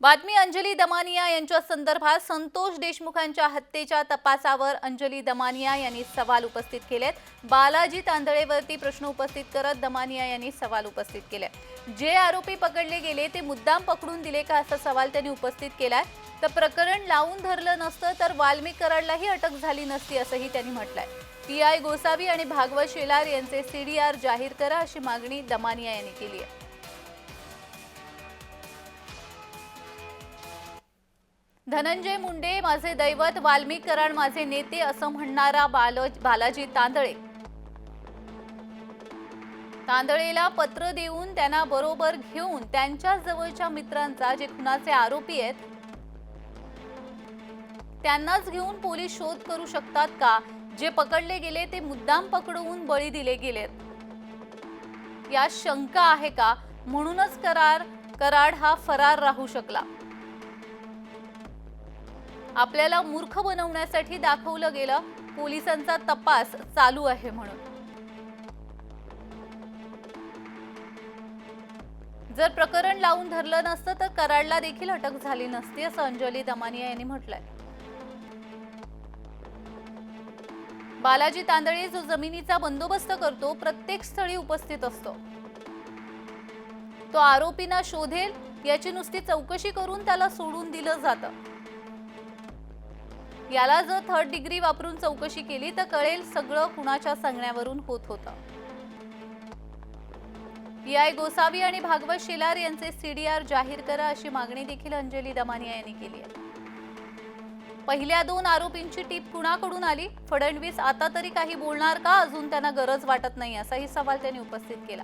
बातमी अंजली दमानिया यांच्या संदर्भात संतोष देशमुखांच्या हत्येच्या तपासावर अंजली दमानिया यांनी सवाल उपस्थित केलेत. बालाजी तांदळेवरती प्रश्न उपस्थित करत दमानिया यांनी सवाल उपस्थित केले. जे आरोपी पकडले गेले ते मुद्दाम पकडून दिले का असा सवाल त्यांनी उपस्थित केलाय. तर प्रकरण लावून धरलं नसतं तर वाल्मिक कराडलाही अटक झाली नसती असंही त्यांनी म्हटलंय. टी आय गोसावी आणि भागवत शेलार यांचे सीडीआर जाहीर करा अशी मागणी दमानिया यांनी केली आहे. धनंजय मुंडे माझे दैवत वाल्मिक कराड माझे नेते असं म्हणणारा बाल बालाजी तांदळे. तांदळेला पत्र देऊन त्यांना बरोबर घेऊन त्यांच्या जवळच्या मित्रांचा जे खुनाचे आरोपी आहेत त्यांनाच घेऊन पोलीस शोध करू शकतात का? जे पकडले गेले ते मुद्दाम पकडवून बळी दिले गेलेत. या शंका आहे का? म्हणूनच करार कराड हा फरार राहू शकला. आपल्याला मूर्ख बनवण्यासाठी दाखवलं गेलं. पोलिसांचा तपास चालू आहे म्हणून. जर प्रकरण लावून धरलं नसतं तर कराडला देखील अटक झाली नसती असं अंजली दमानिया यांनी म्हटलंय. बालाजी तांदळे जो जमिनीचा बंदोबस्त करतो प्रत्येक स्थळी उपस्थित असतो. तो आरोपींना शोधेल याची नुसती चौकशी करून त्याला सोडून दिलं जातं. याला जर थर्ड डिग्री वापरून चौकशी केली तर कळेल सगळं कुणाच्या सांगण्यावरून होत होतं. पी आय गोसावी आणि भागवत शेलार यांचे सीडीआर जाहीर करा अशी मागणी देखील अंजली दमानिया यांनी केली आहे. पहिल्या दोन आरोपींची टीप कुणाकडून आली? फडणवीस आता तरी काही बोलणार का? अजून त्यांना गरज वाटत नाही असाही सवाल त्यांनी उपस्थित केला.